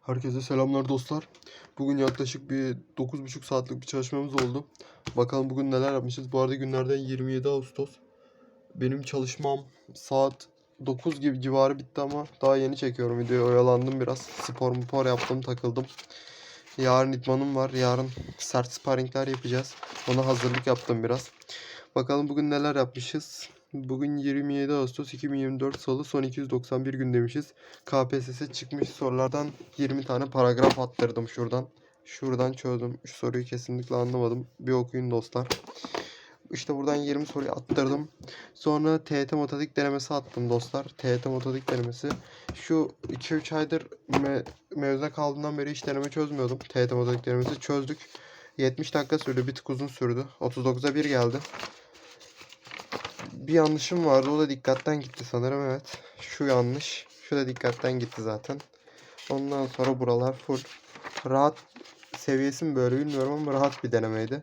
Herkese selamlar dostlar. Bugün yaklaşık bir 9,5 saatlik bir çalışmamız oldu. Bakalım bugün neler yapmışız. Bu arada günlerden 27 Ağustos. Benim çalışmam saat 9 gibi civarı bitti ama daha yeni çekiyorum videoyu. Oyalandım biraz. Spor spor yaptım, takıldım. Yarın idmanım var. Yarın sert sparringler yapacağız. Ona hazırlık yaptım biraz. Bakalım bugün neler yapmışız. Bugün 27 Ağustos 2024 Salı son 291 gün demişiz. KPSS çıkmış sorulardan 20 tane paragraf attırdım şuradan. Şuradan çözdüm. Şu soruyu kesinlikle anlamadım. Bir okuyun dostlar. İşte buradan 20 soruyu attırdım. Sonra TET matematik denemesi attım dostlar. TET matematik denemesi. Şu 2-3 aydır me mezuna kaldığımdan beri hiç deneme çözmüyordum. TET matematik denemesi çözdük. 70 dakika sürdü. Bir tık uzun sürdü. 39'a 1 geldi. Bir yanlışım vardı. O da dikkatten gitti sanırım. Evet. Şu yanlış. Şu da dikkatten gitti zaten. Ondan sonra buralar full. Rahat seviyesi mi böyle bilmiyorum ama rahat bir denemeydi.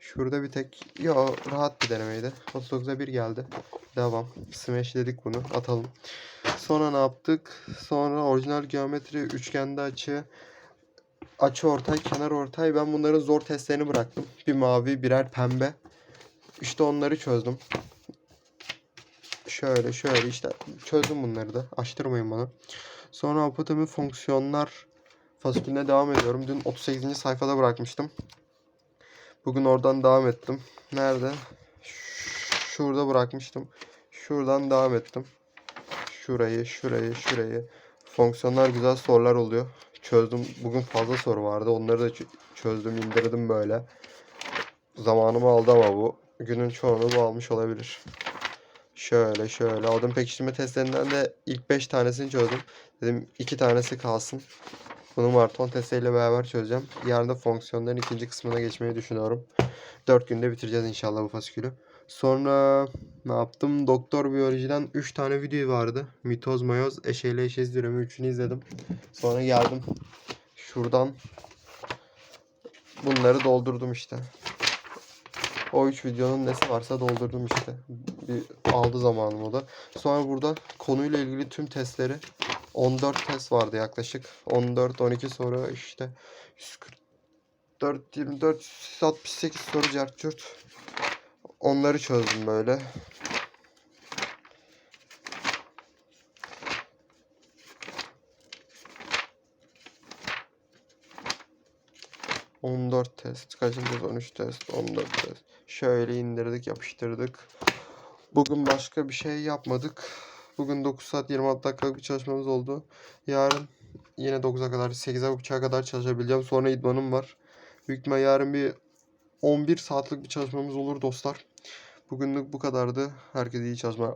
Şurada bir tek yo rahat bir denemeydi. 39'a 1 geldi. Devam. Smash dedik bunu. Atalım. Sonra ne yaptık? Sonra orijinal geometri üçgende açı açı ortay, kenar ortay. Ben bunların zor testlerini bıraktım. Bir mavi, birer pembe. İşte onları çözdüm. Şöyle şöyle işte çözdüm bunları da. Açtırmayın bana. Sonra apotemi fonksiyonlar fasikülüne devam ediyorum. Dün 38. sayfada bırakmıştım. Bugün oradan devam ettim. Nerede? Şurada bırakmıştım. Şuradan devam ettim. Şurayı, şurayı, şurayı. Fonksiyonlar güzel sorular oluyor. Çözdüm. Bugün fazla soru vardı. Onları da çözdüm, indirdim böyle. Zamanımı aldı ama bu. Günün çoğunu bu almış olabilir. Şöyle şöyle. Adım pekiştirme testlerinden de ilk 5 tanesini çözdüm. Dedim 2 tanesi kalsın. Bunu maraton testleriyle beraber çözeceğim. Yarın da fonksiyonların ikinci kısmına geçmeyi düşünüyorum. 4 günde bitireceğiz inşallah bu fasikülü. Sonra ne yaptım? Doktor biyolojiden 3 tane video vardı. Mitoz, mayoz, eşeğli eşeğiz dürümü 3'ünü izledim. Sonra geldim. Şuradan bunları doldurdum işte. O 3 videonun nesi varsa doldurdum işte. Bir aldı zamanım o da. Sonra burada konuyla ilgili tüm testleri 14 test vardı yaklaşık. 14 12 soru işte 144 24 68 soru cart Onları çözdüm böyle. On dört test. Kaçıncı? 13 test. 14 test. Şöyle indirdik, yapıştırdık. Bugün başka bir şey yapmadık. Bugün 9 saat 26 dakikalık bir çalışmamız oldu. Yarın yine 9'a kadar, 8'e 9'a kadar çalışabileceğim. Sonra idmanım var. Büyük ihtimal yarın bir 11 saatlik bir çalışmamız olur dostlar. Bugünlük bu kadardı. Herkese iyi çalışmalar.